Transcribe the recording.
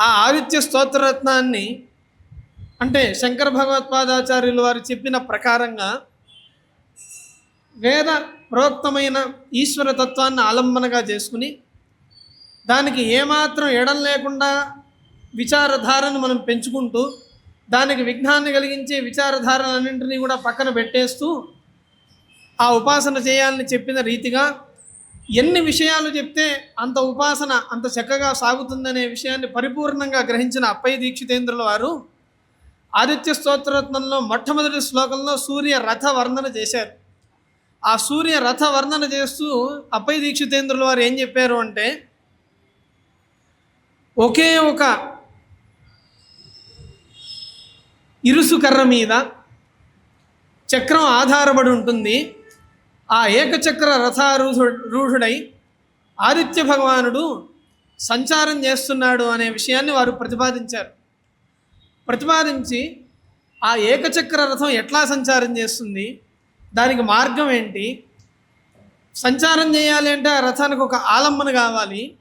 ఆ ఆదిత్య స్తోత్రరత్నాన్ని అంటే శంకర భగవత్పాదాచార్యులు వారు చెప్పిన ప్రకారంగా వేద ప్రోక్తమైన ఈశ్వరతత్వాన్ని ఆలంబనగా చేసుకుని దానికి ఏమాత్రం ఎడం లేకుండా విచారధారను మనం పెంచుకుంటూ దానికి విఘ్నాన్ని కలిగించే విచారధారలన్నింటినీ కూడా పక్కన పెట్టేస్తూ ఆ ఉపాసన చేయాలని చెప్పిన రీతిగా ఎన్ని విషయాలు చెప్తే అంత ఉపాసన అంత చక్కగా సాగుతుందనే విషయాన్ని పరిపూర్ణంగా గ్రహించిన అప్పయ్య దీక్షితేంద్రుల వారు ఆదిత్య స్తోత్రరత్నంలో మొట్టమొదటి శ్లోకంలో సూర్య రథ వర్ణన చేశారు. ఆ సూర్య రథ వర్ణన చేస్తూ అప్పయ్య దీక్షితేంద్రుల వారు ఏం చెప్పారు అంటే ఒకే ఒక ఇరుసు కర్ర మీద చక్రం ఆధారపడి ఉంటుంది. ఆ ఏకచక్ర రథారూఢు రూఢుడై ఆదిత్య భగవానుడు సంచారం చేస్తున్నాడు అనే విషయాన్ని వారు ప్రతిపాదించారు. ప్రతిపాదించి ఆ ఏకచక్ర రథం ఎట్లా సంచారం చేస్తుంది దానికి మార్గం ఏంటి సంచారం చేయాలి అంటే ఆ రథానికి ఒక ఆలంబన కావాలి